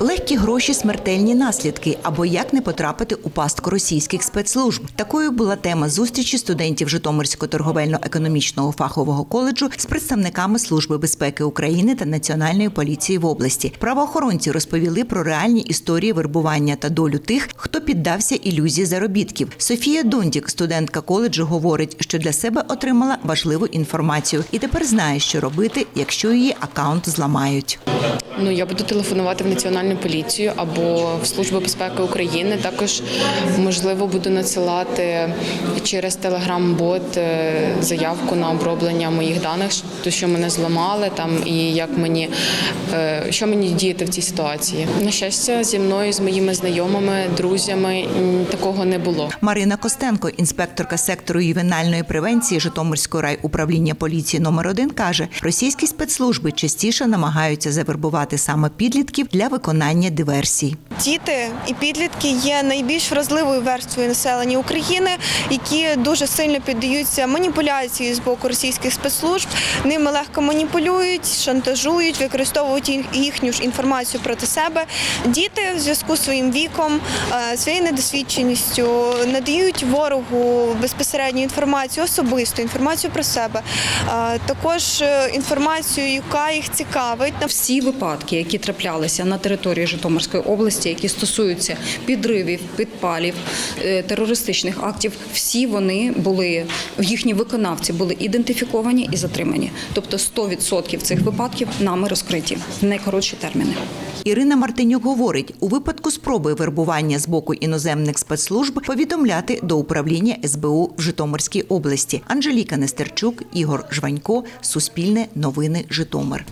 Легкі гроші, смертельні наслідки або як не потрапити у пастку російських спецслужб. Такою була тема зустрічі студентів Житомирського торговельно-економічного фахового коледжу з представниками Служби безпеки України та Національної поліції в області. Правоохоронці розповіли про реальні історії вербування та долю тих, хто піддався ілюзії заробітків. Софія Дондік, студентка коледжу, говорить, що для себе отримала важливу інформацію і тепер знає, що робити, якщо її акаунт зламають. Ну я буду телефонувати в національну поліцію або в службу безпеки України. Також можливо буду надсилати через телеграм-бот е, заявку на оброблення моїх даних, то що мене зламали там і як мені е, що мені діяти в цій ситуації. На щастя, зі мною, з моїми знайомими, друзями такого не було. Марина Костенко, інспекторка сектору ювенальної превенції Житомирського райуправління поліції номер 1 каже, російські спецслужби частіше намагаються завербувати саме підлітків для виконання диверсій. Діти і підлітки є найбільш вразливою верствою населення України, які дуже сильно піддаються маніпуляції з боку російських спецслужб. Ними легко маніпулюють, шантажують, використовують їх- їхню ж інформацію проти себе. Діти в зв'язку з своїм віком, е, своєю недосвідченістю надають ворогу безпосередню інформацію, особисту інформацію про себе, Е, також е, інформацію, яка їх цікавить. Всі випадки, які траплялися на території Житомирської області, які стосуються підривів, підпалів, е, терористичних актів, всі вони були їхні виконавці були ідентифіковані і затримані. Тобто 100% цих випадків нами розкриті в найкоротші терміни. Ірина Мартинюк говорить, у випадку спроби вербування з боку іноземних спецслужб повідомляти до управління СБУ в Житомирській області. Анжеліка Нестерчук, Ігор Жванько, Суспільне новини Житомир.